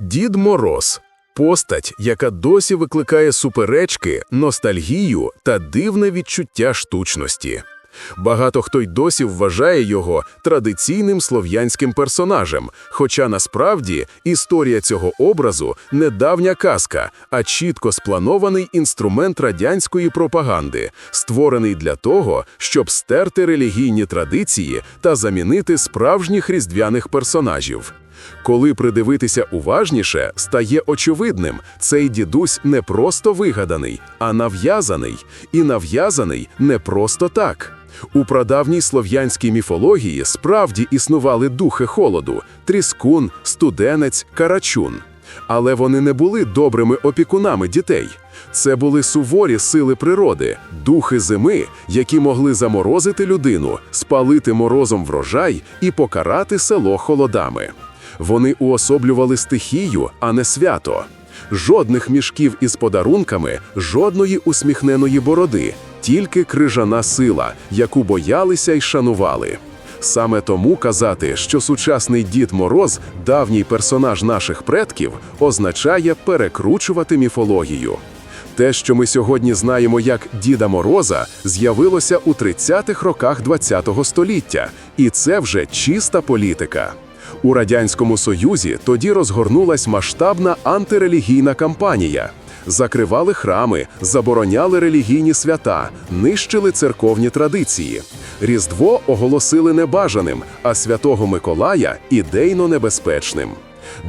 Дід Мороз постать, яка досі викликає суперечки, ностальгію та дивне відчуття штучності. Багато хто й досі вважає його традиційним слов'янським персонажем, хоча насправді історія цього образу не давня казка, а чітко спланований інструмент радянської пропаганди, створений для того, щоб стерти релігійні традиції та замінити справжніх різдвяних персонажів. Коли придивитися уважніше, стає очевидним, цей дідусь не просто вигаданий, а нав'язаний, і нав'язаний не просто так. У прадавній слов'янській міфології справді існували духи холоду тріскун, студенець, карачун. Але вони не були добрими опікунами дітей. Це були суворі сили природи, духи зими, які могли заморозити людину, спалити морозом врожай і покарати село холодами. Вони уособлювали стихію, а не свято. Жодних мішків із подарунками, жодної усміхненої бороди, тільки крижана сила, яку боялися й шанували. Саме тому казати, що сучасний Дід Мороз, давній персонаж наших предків, означає перекручувати міфологію. Те, що ми сьогодні знаємо як Діда Мороза, з'явилося у 30-х роках ХХ століття, і це вже чиста політика. У Радянському Союзі тоді розгорнулась масштабна антирелігійна кампанія. Закривали храми, забороняли релігійні свята, нищили церковні традиції. Різдво оголосили небажаним, а святого Миколая ідейно небезпечним.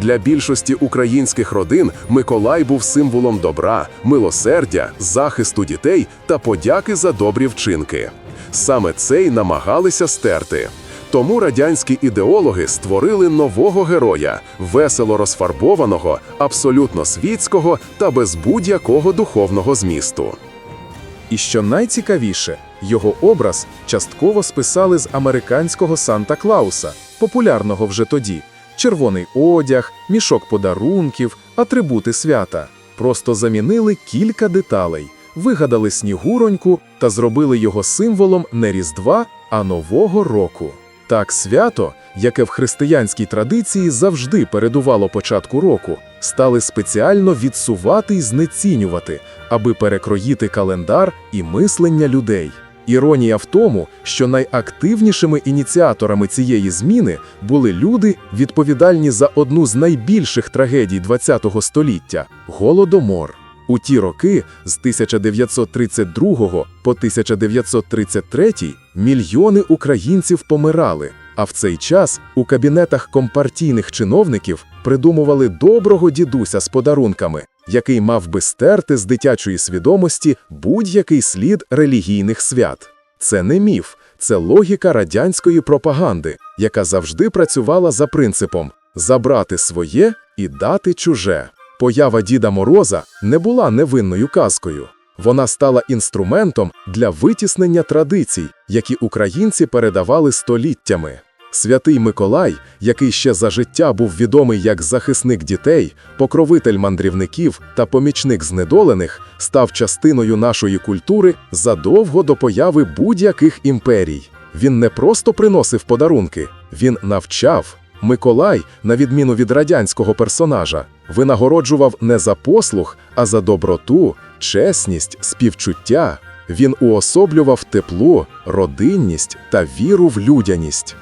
Для більшості українських родин Миколай був символом добра, милосердя, захисту дітей та подяки за добрі вчинки. Саме це й намагалися стерти. Тому радянські ідеологи створили нового героя, весело розфарбованого, абсолютно світського та без будь-якого духовного змісту. І що найцікавіше, його образ частково списали з американського Санта Клауса, популярного вже тоді: червоний одяг, мішок подарунків, атрибути свята. Просто замінили кілька деталей, вигадали снігуроньку та зробили його символом не Різдва, а Нового року. Так свято, яке в християнській традиції завжди передувало початку року, стали спеціально відсувати і знецінювати, аби перекроїти календар і мислення людей. Іронія в тому, що найактивнішими ініціаторами цієї зміни були люди, відповідальні за одну з найбільших трагедій ХХ століття голодомор. У ті роки з 1932 по 1933 мільйони українців помирали, а в цей час у кабінетах компартійних чиновників придумували доброго дідуся з подарунками, який мав би стерти з дитячої свідомості будь-який слід релігійних свят. Це не міф, це логіка радянської пропаганди, яка завжди працювала за принципом забрати своє і дати чуже. Поява Діда Мороза не була невинною казкою. Вона стала інструментом для витіснення традицій, які українці передавали століттями. Святий Миколай, який ще за життя був відомий як захисник дітей, покровитель мандрівників та помічник знедолених, став частиною нашої культури задовго до появи будь-яких імперій. Він не просто приносив подарунки, він навчав. Миколай, на відміну від радянського персонажа, винагороджував не за послуг, а за доброту, чесність, співчуття. Він уособлював тепло, родинність та віру в людяність.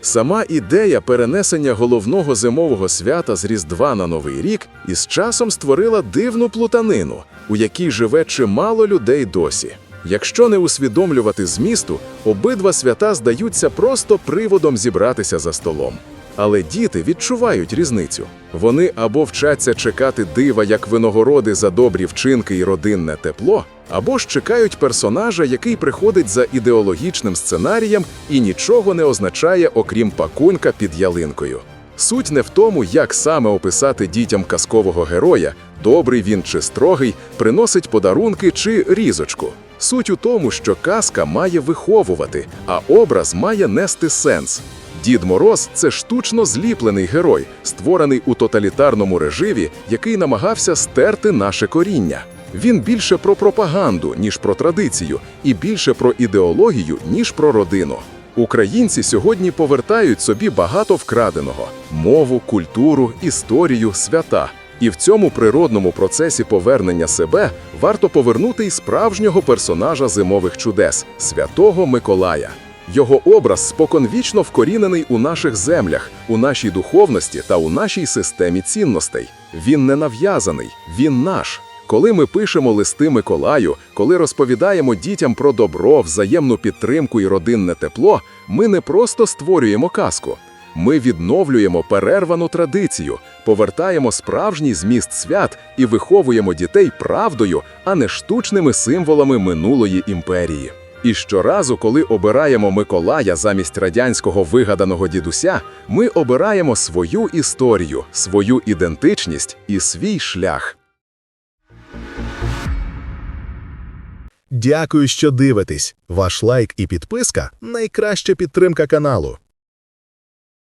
Сама ідея перенесення головного зимового свята з Різдва на Новий рік із часом створила дивну плутанину, у якій живе чимало людей досі. Якщо не усвідомлювати змісту, обидва свята здаються просто приводом зібратися за столом. Але діти відчувають різницю. Вони або вчаться чекати дива як винагороди за добрі вчинки і родинне тепло, або ж чекають персонажа, який приходить за ідеологічним сценарієм і нічого не означає, окрім пакунка під ялинкою. Суть не в тому, як саме описати дітям казкового героя, добрий він чи строгий, приносить подарунки чи різочку. Суть у тому, що казка має виховувати, а образ має нести сенс. Дід Мороз це штучно зліплений герой, створений у тоталітарному режимі, який намагався стерти наше коріння. Він більше про пропаганду, ніж про традицію, і більше про ідеологію, ніж про родину. Українці сьогодні повертають собі багато вкраденого мову, культуру, історію, свята. І в цьому природному процесі повернення себе варто повернути й справжнього персонажа зимових чудес святого Миколая. Його образ споконвічно вкорінений у наших землях, у нашій духовності та у нашій системі цінностей. Він не нав'язаний, він наш. Коли ми пишемо листи Миколаю, коли розповідаємо дітям про добро, взаємну підтримку і родинне тепло, ми не просто створюємо казку. Ми відновлюємо перервану традицію, повертаємо справжній зміст свят і виховуємо дітей правдою, а не штучними символами минулої імперії. І щоразу, коли обираємо Миколая замість радянського вигаданого дідуся, ми обираємо свою історію, свою ідентичність і свій шлях. Дякую, що дивитесь. Ваш лайк і підписка найкраща підтримка каналу.